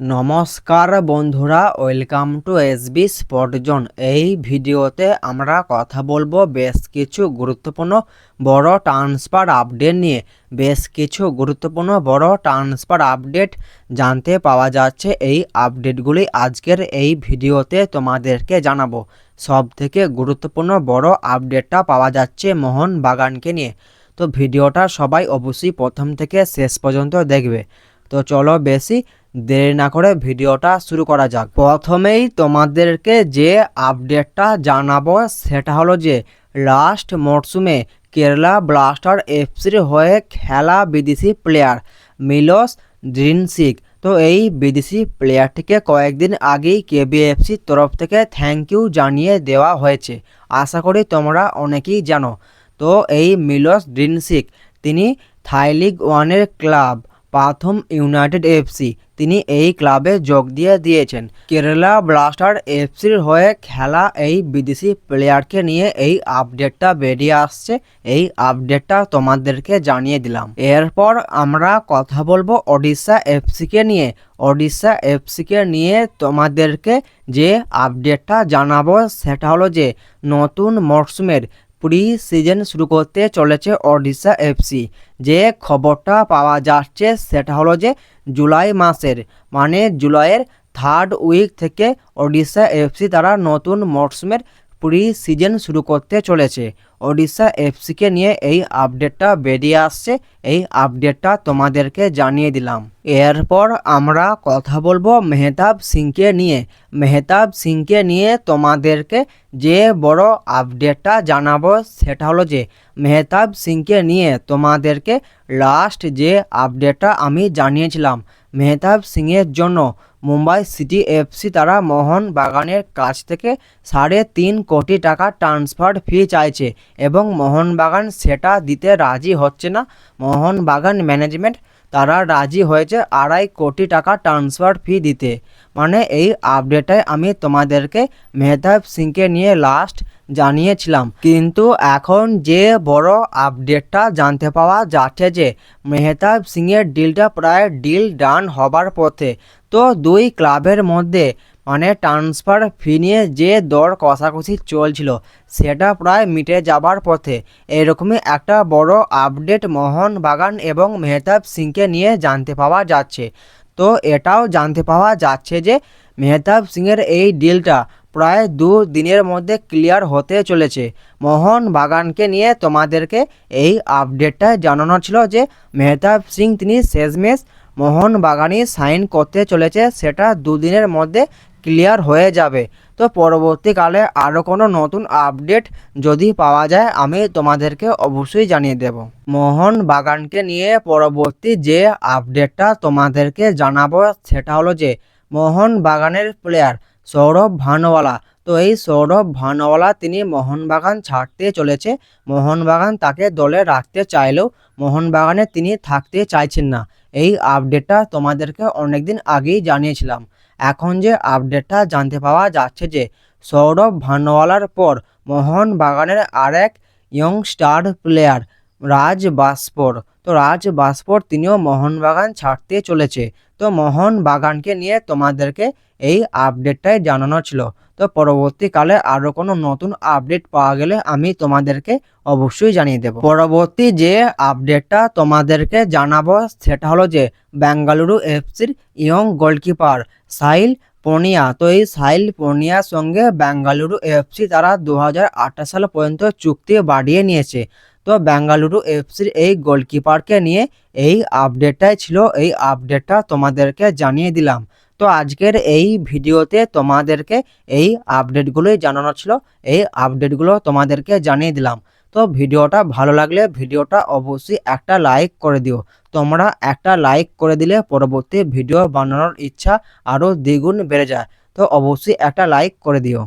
নমস্কার বন্ধুরা welcome to এস এসবি স্পটজন এই ভিডিওতে আমরা কথা বলব বেশ কিছু গুরুত্বপূর্ণ বড় ট্রান্সফার আপডেট নিয়ে। বেশ কিছু গুরুত্বপূর্ণ বড় ট্রান্সফার আপডেট জানতে পাওয়া যাচ্ছে। এই আপডেটগুলি আজকের এই ভিডিওতে তোমাদেরকে জানাব। সব থেকে গুরুত্বপূর্ণ বড় আপডেটটা পাওয়া যাচ্ছে মোহন বাগানকে নিয়ে। তো ভিডিওটা সবাই অবশ্যই প্রথম থেকে শেষ পর্যন্ত দেখবে। তো চলো বেশি দেরি না করে ভিডিওটা শুরু করা যাক। প্রথমেই তোমাদেরকে যে আপডেটটা জানাব সেটা হলো যে লাস্ট মরশুমে কেরালা ব্লাস্টার এফসির হয়ে খেলা বিদেশি প্লেয়ার মিলোস ড্রিনসিক। তো এই বিদেশি প্লেয়ারটিকে কয়েকদিন আগেই কেবিএফসির তরফ থেকে থ্যাংক ইউ জানিয়ে দেওয়া হয়েছে। আশা করি তোমরা অনেকেই জানো। তো এই মিলোস ড্রিনসিক, তিনি থাই লিগ ওয়ানের ক্লাব প্রথম ইউনাইটেড এফসি। তিনি এই ক্লাবে যোগ দিয়ে দিয়েছেন। কেরালা ব্লাস্টার এফসির হয়ে খেলা এই বিদেশি প্লেয়ারকে নিয়ে এই আপডেটটা বেরিয়ে আসছে। এই আপডেটটা তোমাদেরকে জানিয়ে দিলাম। এরপর আমরা কথা বলব ওডিশা এফসিকে নিয়ে। ওডিশা এফসিকে নিয়ে তোমাদেরকে যে আপডেটটা জানাব সেটা হলো যে, নতুন মরশুমের প্রি সিজন শুরু করতে চলেছে ওডিশা এফসি যে খবরটা পাওয়া যাচ্ছে সেটা হলো যে জুলাই মাসের মানে জুলাইয়ের থার্ড উইক থেকে ওডিশা এফসি তারা নতুন মরশুমের প্রি সিজন শুরু করতে চলেছে। ওডিশা এফসিকে নিয়ে এই আপডেটটা বেরিয়ে আসছে। এই আপডেটটা তোমাদেরকে জানিয়ে দিলাম। এরপর আমরা কথা বলব মেহতাব সিংকে নিয়ে। মেহতাব সিংকে নিয়ে তোমাদেরকে যে বড় আপডেটটা জানাব সেটা হলো যে, মেহতাব সিংকে নিয়ে তোমাদেরকে লাস্ট যে আপডেটটা আমি জানিয়েছিলাম, মেহতাব সিংয়ের জন্য মুম্বাই সিটি এফসি তারা মোহন বাগানের কাছ থেকে সাড়ে তিন কোটি টাকা ট্রান্সফার ফি চাইছে এবং মোহনবাগান সেটা দিতে রাজি হচ্ছে না। মোহনবাগান ম্যানেজমেন্ট তারা রাজি হয়েছে আড়াই কোটি টাকা ট্রান্সফার ফি দিতে। মানে এই আপডেটে আমি তোমাদেরকে মেহতাব সিংকে নিয়ে লাস্ট জানিয়েছিলাম। কিন্তু এখন যে বড় আপডেটটা জানতে পাওয়া যাচ্ছে যে মেহতাব সিংয়ের ডিলটা প্রায় ডিল ডান হবার পথে, তো দুই ক্লাবের মধ্যে মানে ট্রান্সফার ফি নিয়ে যে দর কষাকষি চলছিল, সেটা প্রায় মিটে যাবার পথে এরকমই একটা বড় আপডেট মোহন বাগান এবং মেহতাব সিংকে নিয়ে জানতে পাওয়া যাচ্ছে। তো এটাও জানতে পাওয়া যাচ্ছে যে, মেহতাব সিংয়ের এই ডিলটা প্রায় দু দিনের মধ্যে ক্লিয়ার হতে চলেছে। মোহন বাগানকে নিয়ে তোমাদেরকে এই আপডেটটা জানানো ছিল যে, মেহতাব সিং তিনি শেষমেশ মোহন বাগানি সাইন করতে চলেছে, সেটা দুদিনের মধ্যে ক্লিয়ার হয়ে যাবে। তো পরবর্তীকালে আরও কোনো নতুন আপডেট যদি পাওয়া যায়, আমি তোমাদেরকে অবশ্যই জানিয়ে দেব। মোহন বাগানকে নিয়ে পরবর্তী যে আপডেটটা তোমাদেরকে জানাব, সেটা হলো যে, মোহন বাগানের প্লেয়ার সৌরভ ভানওয়ালা। তো এই সৌরভ ভানওয়ালা, তিনি মোহনবাগান ছাড়তে চলেছে। মোহনবাগান তাকে দলে রাখতে চাইলেও মোহনবাগানে তিনি থাকতে চাইছেন না। এই আপডেটটা তোমাদেরকে অনেকদিন আগেই জানিয়েছিলাম। এখন যে আপডেটটা জানতে পাওয়া যাচ্ছে যে সৌরভ ভানওয়ালার পর মোহন বাগানের আরেক ইয়ং স্টার প্লেয়ার রাজ বাস্পর তো রাজ বাস্পর তিনিও মোহনবাগান ছাড়তে চলেছে। তো মোহন বাগানকে নিয়ে তোমাদেরকে এই আপডেটটাই জানানো ছিল। তো পরবর্তীকালে আরও কোনো নতুন আপডেট পাওয়া গেলে আমি তোমাদেরকে অবশ্যই জানিয়ে দেব। পরবর্তী যে আপডেটটা তোমাদেরকে জানাব সেটা হলো যে, বেঙ্গালুরু এফসির ইয়ং গোলকিপার সাইল পনিয়া তো এই সাইল পনিয়ার সঙ্গে বেঙ্গালুরু এফসি তারা দু হাজার আঠারো সাল পর্যন্ত চুক্তি বাড়িয়ে নিয়েছে। তো বেঙ্গালুরু এফসির এই গোলকিপারকে নিয়ে এই আপডেটটাই ছিল। এই আপডেটটা তোমাদেরকে জানিয়ে দিলাম। তো আজকের এই ভিডিওতে তোমাদেরকে এই আপডেটগুলোই জানানো ছিল। এই আপডেটগুলো তোমাদেরকে জানিয়ে দিলাম। তো ভিডিওটা ভালো লাগলে ভিডিওটা অবশ্যই একটা লাইক করে দিও। তোমরা একটা লাইক করে দিলে পরবর্তী ভিডিও বানানোর ইচ্ছা আরও দ্বিগুণ বেড়ে যায়। তো অবশ্যই একটা লাইক করে দিও।